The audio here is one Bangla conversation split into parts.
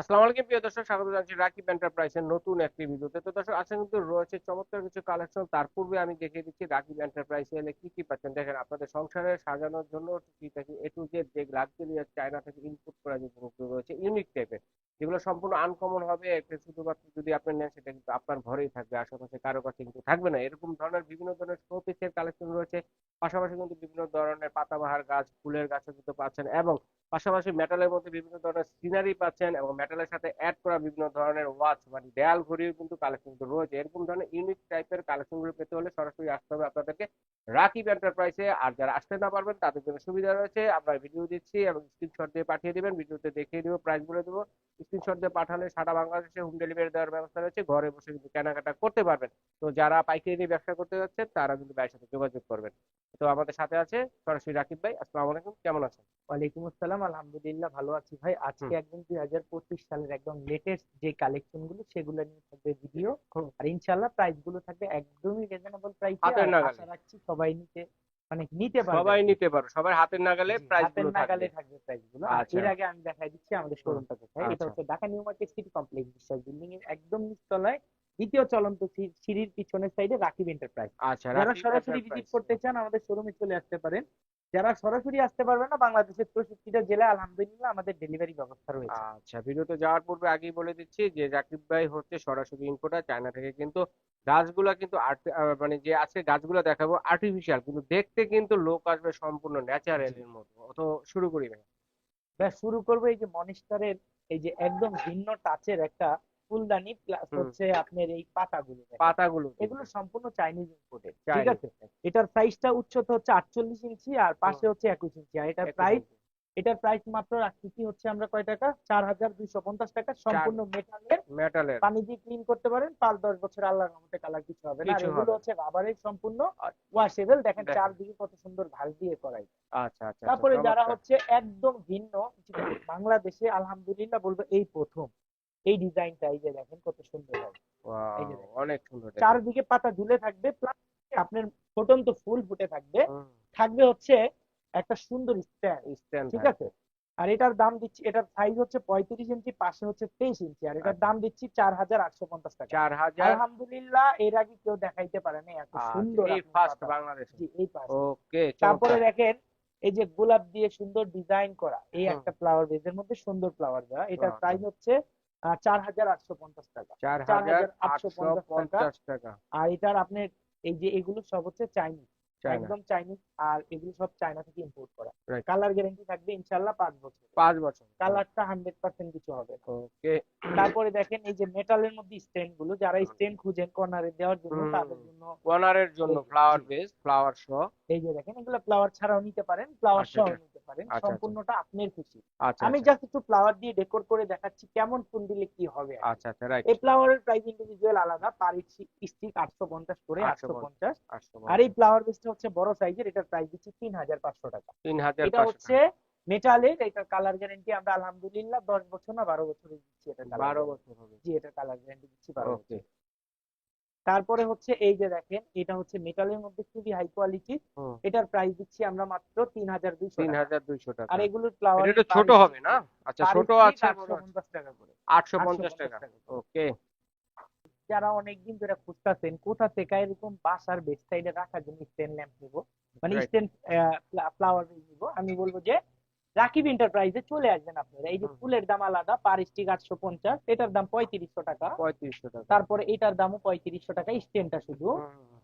আসসালামু আলাইকুম, প্রিয় দর্শক, স্বাগত জানাচ্ছি রাকিব এন্টারপ্রাইজের নতুন একটি ভিডিওতে। তো দর্শক, আজকে কিন্তু রয়েছে চমৎকার কিছু কালেকশন তার পূর্বে আমি দেখিয়ে দিচ্ছি রাকিব এন্টারপ্রাইজে এলে কি কি পাচ্ছেন? দেখেন, আপনাদের সংসারে সাজানোর জন্য টুকিটাকি এ টু জেড যে লাক্সারি চায়না থেকে ইনপুট করা যে জিনিসগুলো রয়েছে ইউনিক টাইপের যেগুলো সম্পূর্ণ আনকমন হবে শুধুমাত্র যদি আপনি নেন, সেটা কিন্তু আপনার ঘরেই থাকবে, আশেপাশে কারও কাছে কিন্তু থাকবে না। এরকম ধরনের বিভিন্ন ধরনের শোপিসের কালেকশন রয়েছে। পাশাপাশি কিন্তু বিভিন্ন ধরনের পাতাবাহার গাছ, ফুলের গাছও কিন্তু পাচ্ছেন এবং পাশাপাশি মেটালের মধ্যে বিভিন্ন ধরনের সিনারি পাচ্ছেন এবং মেটালের সাথে অ্যাড করা বিভিন্ন ধরনের ওয়াচ মানে দেয়াল ঘড়ির কিন্তু কালেকশন রয়েছে। এরকম ধরনের ইউনিক টাইপের কালেকশনগুলো পেতে হলে সরাসরি আসতে হবে আপনাদেরকে রাকিব এন্টারপ্রাইজে আর যারা আসতে না পারবেন, তাদের জন্য সুবিধা রয়েছে। আমরা ভিডিও দিচ্ছি এবং স্ক্রিনশট দিয়ে পাঠিয়ে দিবেন। ভিডিওতে দেখিয়ে দিব প্রাইস বলে দেবো। স্ক্রিনশট দিয়ে পাঠালে সারা বাংলাদেশে হোম ডেলিভারি দেওয়ার ব্যবস্থা রয়েছে। ঘরে বসে কিন্তু কেনাকাটা করতে পারবেন। তো যারা পাইকারি নিয়ে ব্যবসা করতে যাচ্ছেন, তারা কিন্তু ভাইয়ের সাথে যোগাযোগ করবেন। তো আমাদের সাথে আছে সরাসরি রাকিব ভাই। আসসালামু আলাইকুম। কেমন আছেন? ওয়ালাইকুম আসসালাম। আলহামদুলিল্লাহ ভালো আছি ভাই। আজকে একদম দুই হাজার পঁচিশ সালের একদম লেটেস্ট যে কালেকশনগুলো সেগুলো নিয়ে থাকবে ভিডিও আর ইনশাল্লাহ প্রাইসগুলো থাকবে একদমই রিজনেবল প্রাইসে। আশা রাখছি সবাই নিতে মানে নিতে পারবে। সবাই নিতে পারো সবার হাতের নাগালে প্রাইস হাতেরগুলো নাগালে থাকবে প্রাইসগুলো। আচ্ছা। এর আগে আমি দেখাই দিচ্ছি আমাদের শোরুমটা কোথায় এটা আচ্ছা। হচ্ছে Dhaka new market city complex Biswas building এর একদম নিচতলায় দ্বিতীয় চলন্ত সিঁড়ির পিছনের সাইডে রাকিব এন্টারপ্রাইজ আচ্ছা যারা সরাসরি ভিজিট করতে চান আমাদের শোরুমে চলে আসতে পারেন। যারা সরাসরি আসতে পারবে না বাংলাদেশের চৌষট্টিটা জেলায় আলহামদুলিল্লাহ আমাদের ডেলিভারি ব্যবস্থা রয়েছে। আচ্ছা ভিডিওতে যাওয়ার পূর্বে আগেই বলে দিচ্ছি যে জাকিব ভাই হচ্ছে সরাসরি ইম্পোর্টার চায়না থেকে কিন্তু গাছগুলা কিন্তু মানে যে আজকে গাছগুলো দেখাবো আর্টিফিশিয়াল কিন্তু দেখতে কিন্তু লোক আসবে সম্পূর্ণ ন্যাচারালের মতো। তো শুরু করি ভাই শুরু করব এই যে মনিস্টারের এই যে একদম ভিন্ন টাচের একটা ফুলদানি প্লাস। হচ্ছে আপনার এই পাতাগুলো পাতাগুলো এগুলো সম্পূর্ণ চাইনিজ ইম্পোর্টেড ঠিক আছে? এটার প্রাইসটা উচ্চতা হচ্ছে আটচল্লিশ ইঞ্চি আর পাশে হচ্ছে একুশ ইঞ্চি। আর এটার প্রাইস এটার প্রাইস মাত্র রাখতেছি হচ্ছে আমরা কয় টাকা? চার হাজার দুইশো পঞ্চাশ টাকা। সম্পূর্ণ মেটালের মেটালের পানি দিয়ে ক্লিন করতে পারেন। পাঁচ দশ বছর আল্লাহর রহমতে কালার কিছু হবে না। আর এগুলো হচ্ছে রাবারের সম্পূর্ণ ওয়াশেবল দেখেন। চারদিকে কত সুন্দর ঘাস দিয়ে করাই। আচ্ছা আচ্ছা তারপরে আচ্ছা, যারা হচ্ছে একদম ভিন্ন বাংলাদেশে আলহামদুলিল্লাহ বলব এই প্রথম। এই ডিজাইনটা এই যে দেখেন কত সুন্দর হয়। দেখেন। অনেক সুন্দর চারদিকে পাতা ঝুলে থাকবে প্লাস আপনার ফুটন্ত ফুল ফুটে থাকবে। থাকবে হচ্ছে একটা সুন্দর স্ট্যান্ড ঠিক আছে? আর এটার দাম দিচ্ছি এটার সাইজ হচ্ছে পঁয়ত্রিশ ইঞ্চি পাশে হচ্ছে তেইশ ইঞ্চি। আর এটার আচ্ছা। দাম দিচ্ছি চার হাজার আটশো পঞ্চাশ টাকা। চার হাজার? আলহামদুলিল্লাহ এর আগে কেউ দেখাইতে পারেনি এত আচ্ছা, সুন্দর এই ফার্স্ট। বাংলাদেশে। জি, এই ওকে তারপরে দেখেন এই যে গোলাপ দিয়ে সুন্দর ডিজাইন করা এই একটা ফ্লাওয়ার বেজের মধ্যে সুন্দর ফ্লাওয়ার দেওয়া। এটার প্রাইস হচ্ছে চার হাজার আটশো পঞ্চাশ টাকা। চার চার হাজার হাজার আটশো আটশো পঞ্চাশ পঞ্চাশ টাকা। আর এটার আপনার এই যে এগুলো সব হচ্ছে চাইনিজ একদম চাইনিজ আর এগুলো সব চায়না থেকে ইম্পোর্ট করা। কালার গ্যারান্টি থাকবে ইনশাল্লাহ পাঁচ বছর পাঁচ বছর। কালারটা হান্ড্রেড পার্সেন্ট কিছু হবে ওকে তারপরে দেখেন এই যে মেটালের মধ্যে স্টেনগুলো যারা স্টেন খুঁজেন কর্নারে দেওয়ার জন্য তাদের জন্য কর্নারের জন্য এই- ফ্লাওয়ার বেস ফ্লাওয়ার শো এই যে দেখেন এগুলো ফ্লাওয়ার ছাড়াও নিতে পারেন ফ্লাওয়ার আচ্ছা, সহ আচ্ছা। নিতে পারেন আচ্ছা, আচ্ছা। সম্পূর্ণটা আপনার খুশি। আচ্ছা আমি জাস্ট একটু ফ্লাওয়ার দিয়ে ডেকোর করে দেখাচ্ছি কেমন ফুল দিলে কি হবে আচ্ছা আচ্ছা রাইট এই ফ্লাওয়ারের প্রাইস ইন্ডিভিজুয়াল আলাদা পার স্টিক আটশো পঞ্চাশ করে আটশো 850 পঞ্চাশ। আর এই ফ্লাওয়ার বেসটা হচ্ছে বড় সাইজের এটার প্রাইস দিচ্ছি তিন হাজার পাঁচশো টাকা। তিন হাজার এটা হচ্ছে মেটালের এটার কালার গ্যারান্টি আমরা আলহামদুলিল্লাহ দশ বছর না বারো বছরে দিচ্ছি এটা বারো বছর হবে। জি এটা কালার গ্যারান্টি দিচ্ছি বারো ওকে বছর। তারপরে হচ্ছে এই যে দেখেন এটা হচ্ছে মেটালের মধ্যে খুবই হাই কোয়ালিটি এটার প্রাইস দিচ্ছি আমরা মাত্র তিন হাজার দুইশো তিন হাজার দুইশো টাকা। আর এগুলোর ফ্লাওয়ার এটা ছোট হবে না? আচ্ছা ছোট আছে আটশো পঞ্চাশ টাকা করে। আটশো পঞ্চাশ টাকা। ওকে। যারা অনেকদিন ধরে খুঁজতেছেন কোথা থেকে এরকম বাসার বেস্ট সাইডে রাখার জন্য স্ট্যান্ড ল্যাম্প নিব? মানে. স্ট্যান্ড ফ্লাওয়ার নিব? আমি বলব যে রাকিব এন্টারপ্রাইজে চলে আসবেন আপনারা। এই যে ফুলের দাম আলাদা পার স্টিক আটশো পঞ্চাশ এটার দাম পঁয়ত্রিশশো টাকা। পঁয়ত্রিশশো টাকা। তারপরে এটার দামও পঁয়ত্রিশশো টাকা স্ট্যান্ডটা শুধু।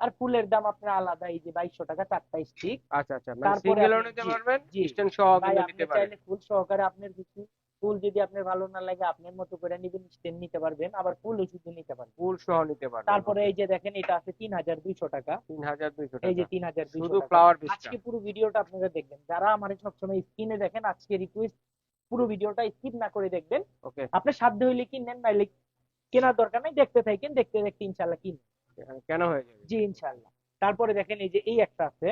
আর ফুলের দাম আপনার আলাদা এই যে বাইশশো টাকা চারটা স্টিক আচ্ছা আচ্ছা মানে তারপরে আপনি- নিতে পারবেন জি। সহ ভাই কিন্তু আপনি নিতে পারেন। চাইলে ফুল সহকারে আপনার কিছু ফুল যদি আপনার ভালো না লাগে আপনার মতো করে নিবেন স্ট্যান্ড নিতে পারবেন আবার ফুলও শুধু নিতে পারবেন। ফুল সহ নিতে পারবেন তারপরে এই যে দেখেন এটা আছে তিন হাজার দুইশো টাকা। তিন হাজার দুইশো এই যে তিন হাজার শুধু ফ্লাওয়ার আজকে পুরো ভিডিওটা আপনারা দেখবেন। যারা আমার সবসময় স্ক্রিনে দেখেন আজকে রিকোয়েস্ট পুরো ভিডিওটা স্কিপ না করে দেখবেন। ওকে। আপনার সাধ্য হইলে কিনেন নাইলে কেনার দরকার নাই দেখতে থাকেন দেখতে দেখতে ইনশাল্লাহ কিন কেন হয়ে যাবে? জি ইনশাল্লাহ তারপরে দেখেন এই যে এই একটা আছে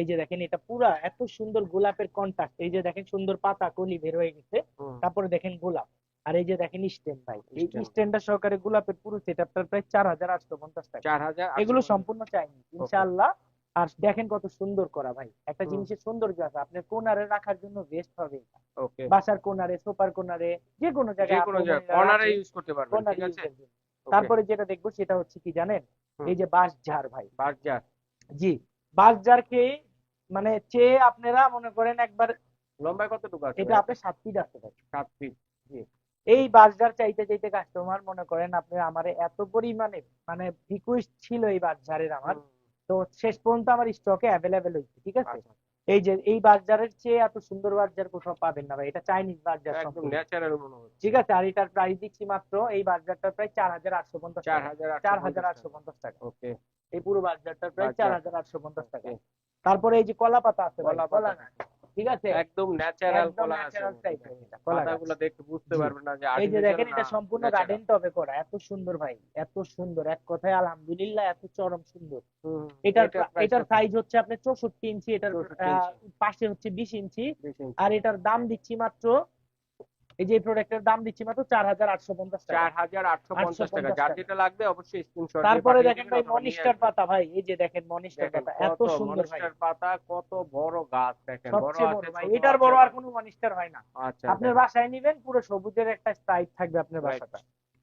এই যে দেখেন এটা পুরা এত সুন্দর গোলাপের কন্টাক্ট এই যে দেখেন সুন্দর পাতা কলি বের হয়ে গেছে তারপরে দেখেন গোলাপ। আর এই যে দেখেন স্ট্যান্ড ভাই এই. স্ট্যান্ডটা সহকারে গোলাপের পুরো সেটআপটার প্রায় চার হাজার আটশো পঞ্চাশ টাকা। চার হাজার আটশো এগুলো সম্পূর্ণ চাইনি ইনশাআল্লাহ। আর দেখেন কত সুন্দর করা ভাই একটা জিনিসের সৌন্দর্য আছে আপনার কোনারে রাখার জন্য বেস্ট হবে এটা। ওকে। বাসার কোনারে সোফার কোনারে যে কোনো জায়গায় ইউজ করতে পারবেন ঠিক আছে? তারপরে যেটা দেখব সেটা হচ্ছে কি জানেন। এই যে বাঁশ ঝাড় ভাই। বার্জার জি বাঁশ ঝাড়কে মানে চেয়ে আপনারা মনে করেন একবার লম্বায় কতটুকু আছে এটা ভাই? আপনার সাত ফিট আসতে পারে সাত ফিট এই বাসঝাড় চাইতে চাইতে কাস্টমার মনে করেন আপনি আমার এত পরিমাণে মানে রিকোয়েস্ট ছিল এই বাসঝাড়ের আমার। তো শেষ পর্যন্ত আমার স্টকে অ্যাভেলেবেল হয়েছে ঠিক আছে? আচ্ছা। এই যে এই বাজারের চেয়ে এত সুন্দর বাজার কোথাও পাবেন না ভাই এটা চাইনিজ বাজার একদম ন্যাচারাল মনে ঠিক আছে আর এটার প্রাইস দিচ্ছি মাত্র এই বাজারটা প্রায় চার হাজার আটশো পঞ্চাশ চার টাকা। হাজার আটশো পঞ্চাশ টাকা। ওকে। এই পুরো বাজারটার প্রায়। চার হাজার আটশো পঞ্চাশ টাকা। তারপরে এই যে কলা পাতা আছে কলা কলা পাতা। ঠিক আছে? একদম ন্যাচারাল কলা আছে। ন্যাচারাল টাইপের এটা কলা পাতাগুলো দেখে বুঝতে। পারবেন না যে এই যে দেখেন এটা সম্পূর্ণ গার্ডেন টবে করা এত সুন্দর ভাই এত সুন্দর। এক কথায় আলহামদুলিল্লাহ এত চরম সুন্দর। এটার এটার? সাইজ হচ্ছে আপনার চৌষট্টি ইঞ্চি এটার পাশে হচ্ছে বিশ ইঞ্চি। বিশ ইঞ্চি। আর এটার দাম দিচ্ছি মাত্র এই যে প্রোডাক্টের দাম দিচ্ছি মাত্র চার হাজার আটশো পঞ্চাশ টাকা। চার হাজার আটশো পঞ্চাশ টাকা। যার যেটা লাগবে অবশ্যই স্ক্রিনশট তারপরে দেখেন ভাই মনিস্টার পাতা ভাই এই যে দেখেন মনিস্টার পাতা এত সুন্দর ভাই। পাতা কত বড় গাছ দেখেন বড় আছে ভাই। এটার বড় আর কোনো মনিস্টার হয় না। আচ্ছা আপনার বাসায় নিবেন পুরো সবুজের একটা স্টাইল থাকবে আপনার Right.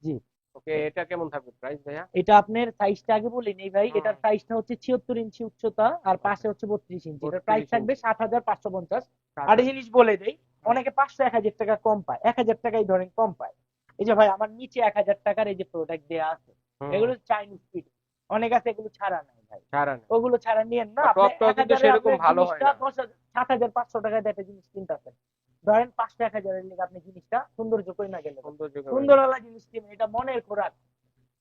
জি। ওকে এটা কেমন থাকবে প্রাইস ভাইয়া? এটা আপনার সাইজটা আগে বলি নেই ভাই এটার সাইজটা হচ্ছে ছিয়াত্তর ইঞ্চি উচ্চতা আর পাশে হচ্ছে বত্রিশ ইঞ্চি এটার প্রাইস থাকবে ইঞ্চি। সাত হাজার পাঁচশো পঞ্চাশ। আর এই জিনিস বলে দেই অনেকে পাঁচশো এক হাজার টাকা কম পায় এক হাজার টাকাই ধরেন কম পায়। এই যে ভাই আমার নিচে এক হাজার টাকার এই যে প্রোডাক্ট দেওয়া আছে এগুলো চাইনিজ ফিড অনেক আছে এগুলো ছাড়া নাই ভাই। ছাড়া নেই। ওগুলো ছাড়া নিয়েন না সেরকম ভালো হয় না। 10,000 সাত হাজার পাঁচশো টাকায় দিয়ে একটা জিনিস কিনতেছেন। ধরেন পাঁচশো এক হাজারের লেগে আপনি জিনিসটা সৌন্দর্য করে না গেলে। সৌন্দর্য করে। সুন্দরওয়ালা জিনিস কিনে এটা মনের খোরাক।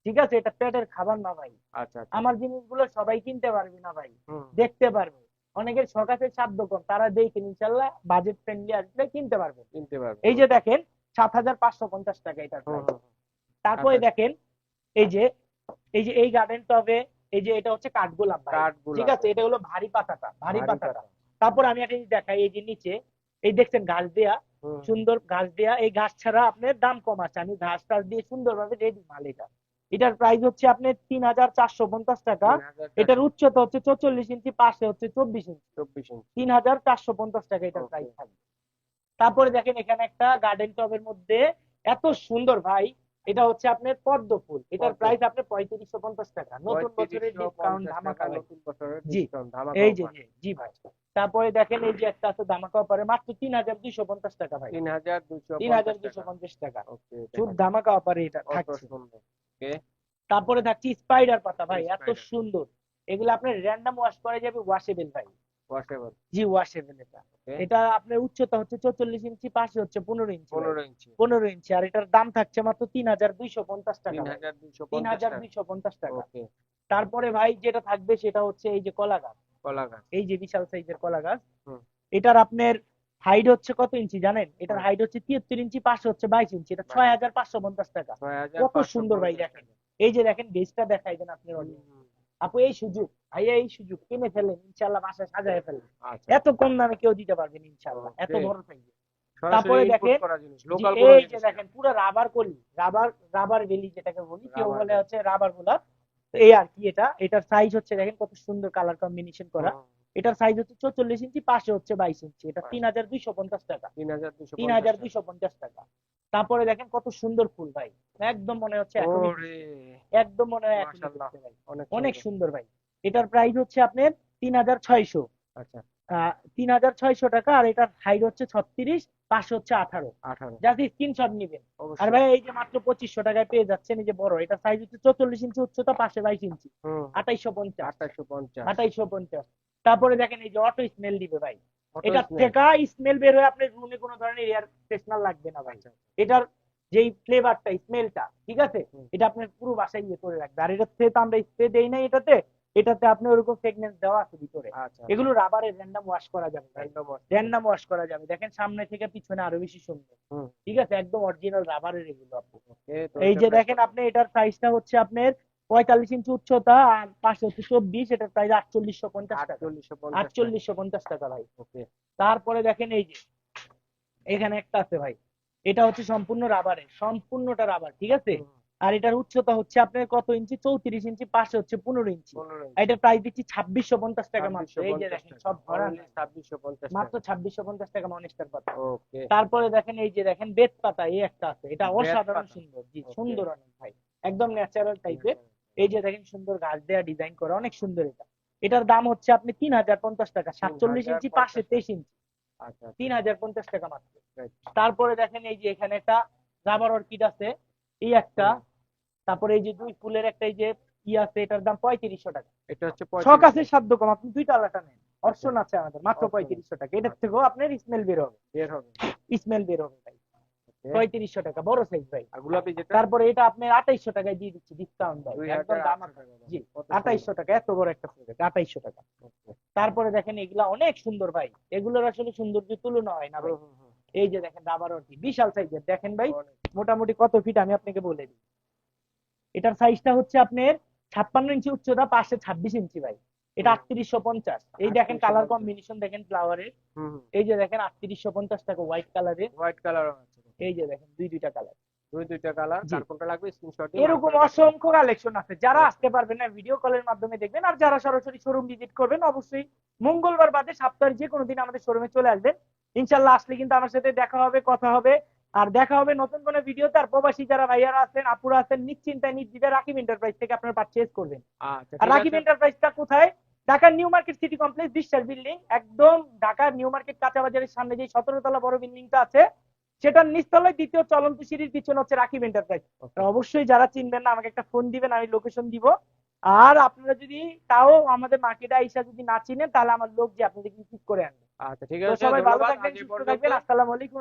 ঠিক আছে এটা পেটের খাবার না ভাই। আচ্ছা আচ্ছা। আমার জিনিসগুলো সবাই কিনতে পারবে না ভাই। দেখতে পারবে। অনেকের শখ আছে সাধ্য কম তারা দেখে ইনশাল্লাহ বাজেট ফ্রেন্ডলি আসলে কিনতে পারবে। কিনতে পারবে। এই যে দেখেন সাত হাজার পাঁচশো পঞ্চাশ টাকা হুম। তারপরে আচ্ছা। দেখেন এই যে এই যে এই গার্ডেন টবে এই যে এটা হচ্ছে কাঠগোলাপ ভাই। কাঠগোলাপ। ঠিক আছে? এটা হলো ভারী পাতাটা ভারী ভারী পাতাটা। তারপর আমি একটা জিনিস দেখাই এই যে নিচে এই দেখছেন ঘাস দেয়া সুন্দর ঘাস দেয়া এই ঘাস ছাড়া আপনার দাম কম আছে। আমি ঘাস টাস দিয়ে সুন্দরভাবে রেডি মাল এটা। এটার প্রাইস হচ্ছে আপনার তিন হাজার চারশো পঞ্চাশ টাকা। এটার উচ্চতা হচ্ছে চৌচল্লিশ ইঞ্চি পাশে হচ্ছে চব্বিশ ইঞ্চি। 24 ইঞ্চি। তিন হাজার চারশো পঞ্চাশ টাকা এটার প্রাইস থাকবে। তারপরে দেখেন এখানে একটা গার্ডেন টবের মধ্যে এত সুন্দর ভাই এটা হচ্ছে আপনার পদ্ম ফুল। এটার প্রাইস আপনার পঁয়ত্রিশশো পঞ্চাশ টাকা। নতুন বছরের ডিসকাউন্ট ধামাকা নতুন বছরের জি। ধামাকা এই যে জি, ভাই। তারপরে দেখেন এই যে একটা আছে ধামাকা অফারে মাত্র তিন হাজার দুইশো পঞ্চাশ টাকা ভাই। 3250 তিন হাজার দুইশো পঞ্চাশ টাকা। শুধু ধামাকা অফারে এটা থাকছে। তারপরে থাকছে স্পাইডার পাতা ভাই এত সুন্দর। এগুলো আপনার র্যান্ডম ওয়াশ করা যাবে ওয়াশেবল ভাই। Washable, জি ওয়াশেবল এটা। এটা আপনার উচ্চতা হচ্ছে চৌচল্লিশ ইঞ্চি পাশে হচ্ছে পনেরো ইঞ্চি ভাই। 15 ইঞ্চি। পনেরো ইঞ্চি আর এটার দাম থাকছে মাত্র তিন হাজার দুইশো পঞ্চাশ টাকা ভাই। 3250 তিন হাজার টাকা। দুইশো পঞ্চাশ টাকা। তারপরে ভাই যেটা থাকবে সেটা হচ্ছে এই যে কলা গাছ কলা গাছ। এই যে বিশাল সাইজের কলা গাছ হুম। এটার আপনার হাইট হচ্ছে কত ইঞ্চি জানেন? এটার হাইট হচ্ছে তিয়াত্তর ইঞ্চি পাশে হচ্ছে বাইশ ইঞ্চি। এটা ছয় হাজার পাঁচশো পঞ্চাশ টাকা। কত সুন্দর ভাই দেখেন। এই যে দেখেন বেজটা দেখাই দেন আপনি আপু এই সুযোগ ভাইয়া এই সুযোগ কিনে ফেলেন ইনশাল্লাহ বাসায় সাজায় ফেলেন। আচ্ছা। এত কম দামে কেউ দিতে পারবেন ইনশাল্লাহ এত বড় সাইজ তারপরে দেখেন, এই যে দেখেন পুরো রাবার কলি রাবার রাবার বেলি যেটাকে বলি কেউ বলে। হচ্ছে রাবার গোলাপ এই আর কি এটা এটার সাইজ হচ্ছে দেখেন কত সুন্দর কালার কম্বিনেশন করা। এটার সাইজ হচ্ছে চৌচল্লিশ ইঞ্চি পাশে হচ্ছে বাইশ ইঞ্চি। এটা। তিন হাজার দুইশো পঞ্চাশ টাকা। 3250 তিন হাজার টাকা। দুইশো পঞ্চাশ টাকা। তারপরে দেখেন কত সুন্দর ফুল ভাই। একদম মনে হচ্ছে একদম একদম মনে হয়। অনেক অনেক সুন্দর। সুন্দর ভাই। এটার প্রাইস হচ্ছে আপনার তিন হাজার ছয়শো। আচ্ছা, তিন হাজার ছয়শো টাকা আর এটার হাইট হচ্ছে ছত্রিশ। পাশে হচ্ছে আঠারো। 18 জাস্ট স্ক্রিনশট নিবেন। আর ভাই এই যে মাত্র পঁচিশশো টাকায় পেয়ে যাচ্ছেন এই যে বড় এটা সাইজ হচ্ছে চৌচল্লিশ ইঞ্চি উচ্চতা পাশে বাইশ ইঞ্চি আঠাইশো পঞ্চাশ। 2850 আঠাইশো পঞ্চাশ। তারপরে দেখেন এই যে অটো স্মেল দিবে ভাই। এটা থেকে স্মেল বের হয়ে আপনার রুমে কোনো ধরনের এয়ার ফ্রেশনার লাগবে না ভাই। আচ্ছা, এটার যেই ফ্লেভারটা স্মেলটা ঠিক আছে? এটা আপনার পুরো বাসায় ইয়ে করে রাখবে। আর থেকে তো আমরা স্প্রে দেই নাই এটাতে। এটাতে আপনি ওরকম ফ্রেগনেন্স দেওয়া আছে ভিতরে। আচ্ছা, এগুলো রাবারের র্যান্ডম ওয়াশ করা যাবে র্যান্ডম ওয়াশ করা যাবে। দেখেন সামনে থেকে পিছনে আরও বেশি সুন্দর। ঠিক আছে? একদম অরিজিনাল রাবারের এগুলো এই যে দেখেন আপনি এটার প্রাইসটা হচ্ছে আপনার পঁয়তাল্লিশ ইঞ্চি উচ্চতা আর পাশে হচ্ছে চব্বিশ এটার প্রাইস আটচল্লিশশো পঞ্চাশ টাকা। 4850 টাকা। আটচল্লিশশো পঞ্চাশ টাকা ভাই। তারপরে দেখেন এই যে এখানে একটা আছে ভাই। এটা হচ্ছে সম্পূর্ণ রাবারের সম্পূর্ণটা রাবার ঠিক আছে? আর এটার উচ্চতা হচ্ছে আপনার কত ইঞ্চি? চৌত্রিশ ইঞ্চি পাশে হচ্ছে পনেরো ইঞ্চি। এটার প্রাইস দিচ্ছি ছাব্বিশশো পঞ্চাশ টাকা মাত্র। এই যে দেখেন সব ভরা। 2650 মাত্র ছাব্বিশশো পঞ্চাশ টাকা মনিস্টার পাতা তারপরে দেখেন এই যে দেখেন বেত পাতা এই একটা আছে। এটা অসাধারণ সুন্দর। জি সুন্দর অনেক ভাই। একদম ন্যাচারাল টাইপের এই যে দেখেন সুন্দর গাছ দেয়া ডিজাইন করা। অনেক সুন্দর এটা। এটার দাম হচ্ছে আপনি তিন হাজার পঞ্চাশ টাকা। সাতচল্লিশ ইঞ্চি পাশে তেইশ ইঞ্চি। আচ্ছা তিন হাজার পঞ্চাশ টাকা মাত্র। তারপরে দেখেন এই যে এখানে একটা রাবার অর্কিড আছে। এই একটা তারপরে এই যে দুই ফুলের একটা এই যে ই আছে এটার দাম পঁয়ত্রিশশো টাকা। এটা হচ্ছে শখ 35 আছে সাধ্য কম আপনি দুইটা আলাদা নেন। অপশন আছে আমাদের মাত্র পঁয়ত্রিশশো টাকা। এটার থেকেও আপনার স্মেল বের হবে। বের হবে। স্মেল বের হবে ভাই. পঁয়ত্রিশশো টাকা বড় সাইজ ভাই। গোলাপি যেটা? তারপরে এটা আপনার আঠাইশশো টাকায় দিয়ে দিচ্ছি ডিসকাউন্ট ভাই। একদম দাম জি আঠাইশশো টাকা এত বড় একটা প্রোডাক্ট আঠাইশশো টাকা। তারপরে দেখেন এগুলা অনেক সুন্দর ভাই। এগুলোর আসলে সৌন্দর্য তুলনা হয় না ভাই। এই যে দেখেন রাবার অর্কি বিশাল সাইজের দেখেন ভাই মোটামুটি কত ফিট আমি আপনাকে বলে দিই। এটার সাইজটা হচ্ছে আপনার ছাপ্পান্ন ইঞ্চি উচ্চতা পাশে ছাব্বিশ ইঞ্চি ভাই। এটা। আটত্রিশশো পঞ্চাশ। এই দেখেন কালার 3850 কম্বিনেশন দেখেন ফ্লাওয়ারের। এই যে দেখেন আটত্রিশশো পঞ্চাশ টাকা হোয়াইট কালারের হোয়াইট কালার আছে। এই যে দেখেন দুই দুইটা কালার দুই দুইটা কালার। কার কোনটা লাগবে স্ক্রিনশট এরকম অসংখ্য কালেকশন আছে। যারা আসতে পারবেন না ভিডিও কলের মাধ্যমে দেখবেন। আর যারা সরাসরি শোরুম ভিজিট করবেন অবশ্যই মঙ্গলবার বাদে সপ্তাহের যে কোনো দিন আমাদের শোরুমে চলে আসবেন। ইনশাল্লাহ আসলে কিন্তু আমার সাথে দেখা হবে কথা হবে। আর দেখা হবে নতুন কোনো ভিডিওতে। আর প্রবাসী যারা ভাইয়ারা আছেন আপুরা আছেন নিশ্চিন্তায় নির্দ্বিধায় রাকিব এন্টারপ্রাইজ থেকে আপনারা পারচেজ করবেন। আচ্ছা আর রাকিব। এন্টারপ্রাইজটা কোথায়? ঢাকার new market city complex Biswas building. একদম ঢাকার নিউ মার্কেট কাঁচা বাজারের সামনে যে সতেরো তলা বড় বিল্ডিংটা আছে সেটার নিচতলায় দ্বিতীয় চলন্ত সিঁড়ির পিছনে হচ্ছে রাকিব এন্টারপ্রাইজ. অবশ্যই যারা চিনবেন না আমাকে একটা ফোন দিবেন আমি লোকেশন দিব। আর আপনারা যদি তাও আমাদের মার্কেটে আইসা যদি না চিনেন তাহলে আমার লোক যে আপনাদেরকে পিক করে আনবে? আচ্ছা ঠিক আছে সবাই ভালো থাকবেন সুস্থ থাকবেন আসসালামু আলাইকুম